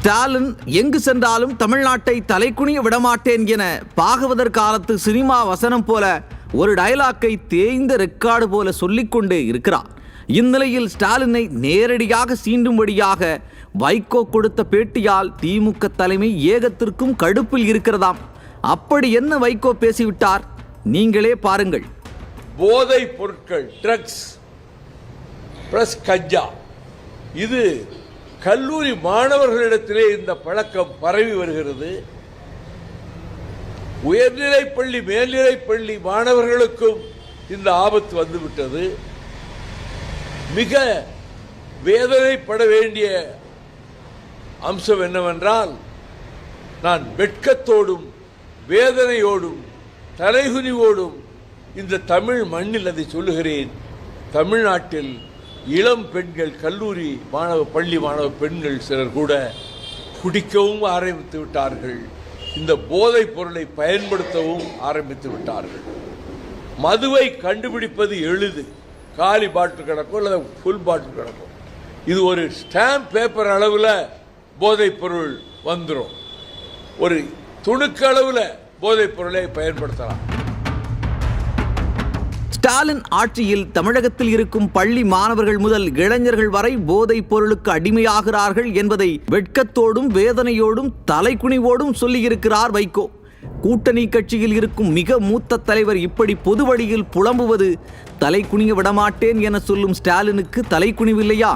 ஸ்டாலின் எங்கு சென்றாலும் தமிழ்நாட்டை தலைக்குனிய விடமாட்டேன் என பாகவதர் காலத்து சினிமா வசனம் போல ஒரு டயலாக்கை தேய்ந்த ரெக்கார்டு போல சொல்லிக்கொண்டே இருக்கிறார். இந்நிலையில் ஸ்டாலினை நேரடியாக சீண்டும்படியாக வைகோ கொடுத்த பேட்டியால் திமுக தலைமை ஏகத்திற்கும் கடுப்பில் இருக்கிறதாம். அப்படி என்ன வைகோ பேசிவிட்டார்? நீங்களே பாருங்கள். போதை பொருட்கள் ட்ரக்ஸ் ப்ளஸ் கஞ்சா. இது கல்லூரி மாணவர்களிடத்திலே இந்த பழக்கம் பரவி வருகிறது. உயர்நிலைப் பள்ளி மேல்நிலைப் பள்ளி மாணவர்களுக்கும் இந்த ஆபத்து வந்துவிட்டது. மிக வேதனைப்பட வேண்டிய அம்சம் என்னவென்றால் நான் வெட்கத்தோடும் வேதனையோடும் தலைகுனிவோடும் இந்த தமிழ் மண்ணில் அதை சொல்லுகிறேன். தமிழ்நாட்டில் இளம் பெண்கள் கல்லூரி மாணவ பள்ளி மாணவ பெண்கள் சிலர் கூட குடிக்கவும் ஆரம்பித்து விட்டார்கள். இந்த போதைப் பொருளை பயன்படுத்தவும் ஆரம்பித்து விட்டார்கள். மதுவை கண்டுபிடிப்பது எளிது. காலி பாட்டில் கிடக்கும் அல்லது ஃபுல் பாட்டில் கிடக்கும். இது ஒரு ஸ்டாம்ப் பேப்பர் அளவில் போதைப் பொருள் வந்துடும் ஒரு துணுக்கு அளவில் போதைப் பொருளை பயன்படுத்தலாம். ஸ்டாலின் ஆட்சியில் தமிழகத்தில் இருக்கும் பள்ளி மாணவர்கள் முதல் இளைஞர்கள் வரை போதைப் பொருளுக்கு அடிமையாகிறார்கள் என்பதை வெட்கத்தோடும் வேதனையோடும் தலைக்குனிவோடும் சொல்லியிருக்கிறார் வைகோ. கூட்டணி கட்சியில் இருக்கும் மிக மூத்த தலைவர் இப்படி பொது வழியில் புலம்புவது தலைக்குனிய விடமாட்டேன் என சொல்லும் ஸ்டாலினுக்கு தலைக்குனிவில்லையா?